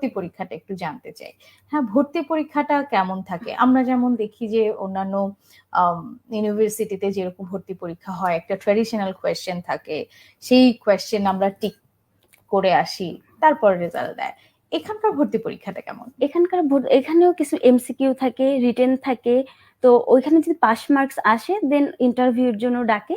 ভর্তি পরীক্ষাটা একটু জানতে চাই। হ্যাঁ ভর্তি পরীক্ষাটা কেমন থাকে? আমরা যেমন দেখি যে অন্যান্য ইউনিভার্সিটিতে যেরকম ভর্তি পরীক্ষা হয়, একটা ট্র্যাডিশনাল কোয়েশ্চেন থাকে, সেই কোয়েশ্চেন আমরা টিক করে আসি, তারপর রেজাল্ট দেয়। এখানকার ভর্তি পরীক্ষাটা কেমন? এখানকার এখানেও কিছু এমসিকিউ থাকে রিটেন থাকে, তো ওইখানে যদি পাস মার্কস আসে দেন ইন্টারভিউর জন্য ডাকে।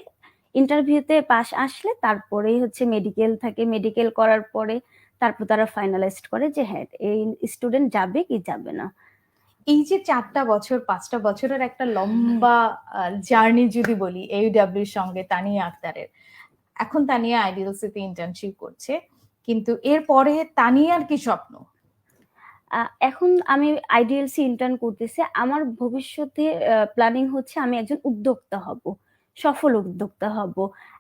ইন্টারভিউতে পাস আসলে তারপরেই হচ্ছে মেডিকেল থাকে মেডিকেল করার পরে তারপর তারা ফাইনালাইজড করে যে হ্যাঁ এই স্টুডেন্ট যাবে কি যাবে না। এই যে চারটা বছর পাঁচটা বছরের একটা লম্বা জার্নি যদি বলি এইডাব্লিউর সঙ্গে তানিয়া আক্তারের এখন তানিয়া আইডিয়াল আইডিএলসিতে ইন্টার্নশিপ করছে কিন্তু এরপরে তানিয়ার কি স্বপ্ন? এখন আমি আইডিএলসি ইন্টার্ন করতেছি আমার ভবিষ্যতে প্ল্যানিং হচ্ছে আমি একজন উদ্যোক্তা হব। সফল উদ্যোক্তা হব।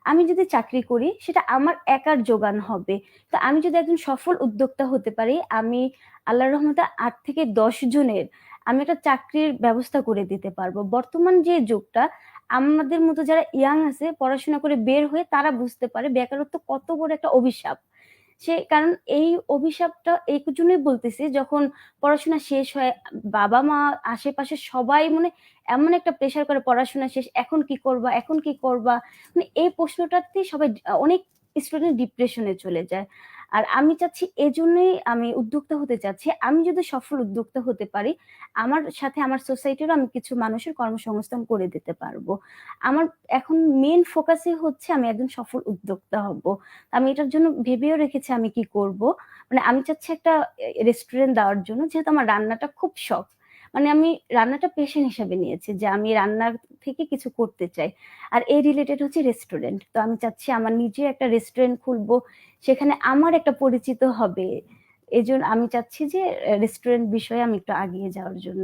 আমি যদি চাকরি করি, সেটা আমার একার যোগান হবে। তো আমি যদি একজন সফল উদ্যোক্তা হতে পারি, আমি আল্লাহ রহমতে আট থেকে দশ জনের আমি একটা চাকরির ব্যবস্থা করে দিতে পারব। বর্তমান যে যুগটা, আমাদের মতো যারা ইয়াং আছে, পড়াশোনা করে বের হয়ে তারা বুঝতে পারে বেকারত্ব কত বড় একটা অভিশাপ। সে, কারণ এই অভিশাপটা এই জন্যই বলতেছি, যখন পড়াশোনা শেষ হয়, বাবা মা, আশেপাশে সবাই মানে এমন একটা প্রেশার করে পড়াশোনা শেষ, এখন কি করবা, এখন কি করবা? মানে এই প্রশ্নটাতে সবাই, অনেক স্টুডেন্ট ডিপ্রেশনে চলে যায়। আর আমি চাচ্ছি এজন্যই আমি উদ্যোক্তা হতে চাচ্ছি। আমি যদি সফল উদ্যোক্তা হতে পারি, আমার সাথে আমার সোসাইটিরও আমি কিছু মানুষের কর্মসংস্থান করে দিতে পারব। আমার এখন মেন ফোকাসই হচ্ছে আমি একজন সফল উদ্যোক্তা হব। আমি এটার জন্য ভেবেও রেখেছি আমি কি করব। মানে আমি চাচ্ছি একটা রেস্টুরেন্ট দেওয়ার জন্য, যেহেতু আমার রান্নাটা খুব শখ। মানে আমি রান্নাটা পেশেন্ট হিসাবে নিয়েছি যে আমি রান্নার থেকে কিছু করতে চাই। আর এই রিলেটেড হচ্ছে রেস্টুরেন্ট তো আমি চাচ্ছি আমার নিজে একটা রেস্টুরেন্ট খুলবো, সেখানে আমার একটা পরিচিত হবে। এই আমি চাচ্ছি যে রেস্টুরেন্ট বিষয়ে আমি একটু আগিয়ে যাওয়ার জন্য।